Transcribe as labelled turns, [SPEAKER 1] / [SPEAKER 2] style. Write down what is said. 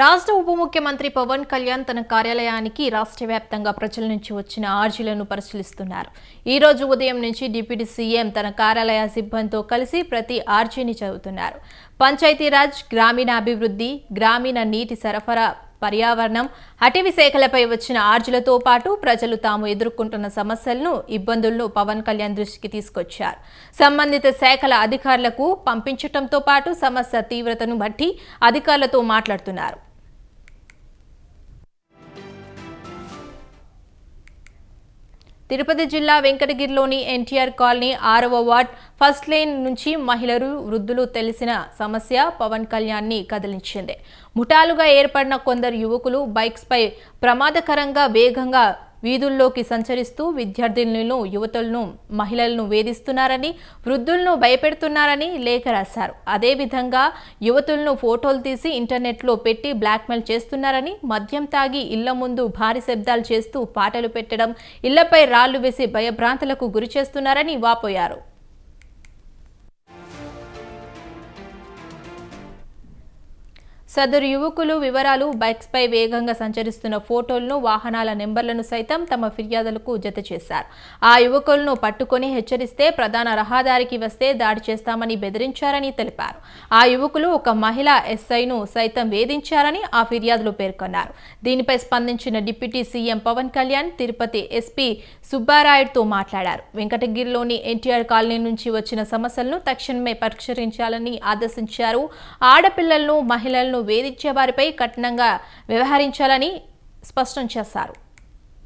[SPEAKER 1] రాష్ట్ర ఉప ముఖ్యమంత్రి పవన్ కళ్యాణ్ తన కార్యాలయానికి రాష్ట్ర వ్యాప్తంగా ప్రజల నుంచి వచ్చిన ఆర్జీలను పరిశీలిస్తున్నారు. ఈ రోజు ఉదయం నుంచి డిప్యూటీ సీఎం తన కార్యాలయ సిబ్బందితో కలిసి ప్రతి ఆర్జీని చదువుతున్నారు. పంచాయతీరాజ్ గ్రామీణాభివృద్ధి గ్రామీణ నీటి సరఫరా పర్యావరణం అటవీ శాఖలపై వచ్చిన ఆర్జులతో పాటు ప్రజలు తాము ఎదుర్కొంటున్న సమస్యలను ఇబ్బందులను పవన్ కళ్యాణ్ దృష్టికి తీసుకొచ్చారు. సంబంధిత శాఖల అధికారులకు పంపించటంతో పాటు సమస్య తీవ్రతను బట్టి అధికారులతో మాట్లాడుతున్నారు. తిరుపతి జిల్లా వెంకటగిరిలోని ఎన్టీఆర్ కాలనీ ఆరవ వార్డ్ ఫస్ట్ లైన్ నుంచి మహిళలు వృద్ధులు తెలిసిన సమస్య పవన్ కళ్యాణ్ని కదిలించింది. ముఠాలుగా ఏర్పడిన కొందరు యువకులు బైక్స్పై ప్రమాదకరంగా వేగంగా వీధుల్లోకి సంచరిస్తూ విద్యార్థినులను యువతులను మహిళలను వేధిస్తున్నారని వృద్ధులను భయపెడుతున్నారని లేఖ రాశారు. అదేవిధంగా యువతులను ఫోటోలు తీసి ఇంటర్నెట్లో పెట్టి బ్లాక్మెయిల్ చేస్తున్నారని మద్యం తాగి ఇళ్ళ ముందు భారీ శబ్దాలు చేస్తూ పాటలు పెట్టడం ఇళ్ళపై రాళ్ళు వేసి భయభ్రాంతులకు గురి చేస్తున్నారని వాపోయారు. సదరు యువకులు వివరాలు బైక్స్పై వేగంగా సంచరిస్తున్న ఫోటోలను వాహనాల నెంబర్లను సైతం తమ ఫిర్యాదులకు జత చేశారు. ఆ యువకులను పట్టుకొని హెచ్చరిస్తే ప్రధాన రహదారికి వస్తే దాడి చేస్తామని బెదిరించారని తెలిపారు. ఆ యువకులు ఒక మహిళా ఎస్ఐను సైతం వేధించారని ఆ ఫిర్యాదులు పేర్కొన్నారు. దీనిపై స్పందించిన deputy CM Pawan Kalyan Tirupati SP సుబ్బారాయుడుతో మాట్లాడారు. వెంకటగిరిలోని ఎన్టీఆర్ కాలనీ నుంచి వచ్చిన సమస్యలను తక్షణమే పరిష్కరించాలని ఆదేశించారు. ఆడపిల్లలను మహిళలను వేధించే వారిపై కఠినంగా వ్యవహరించాలని స్పష్టం చేశారు.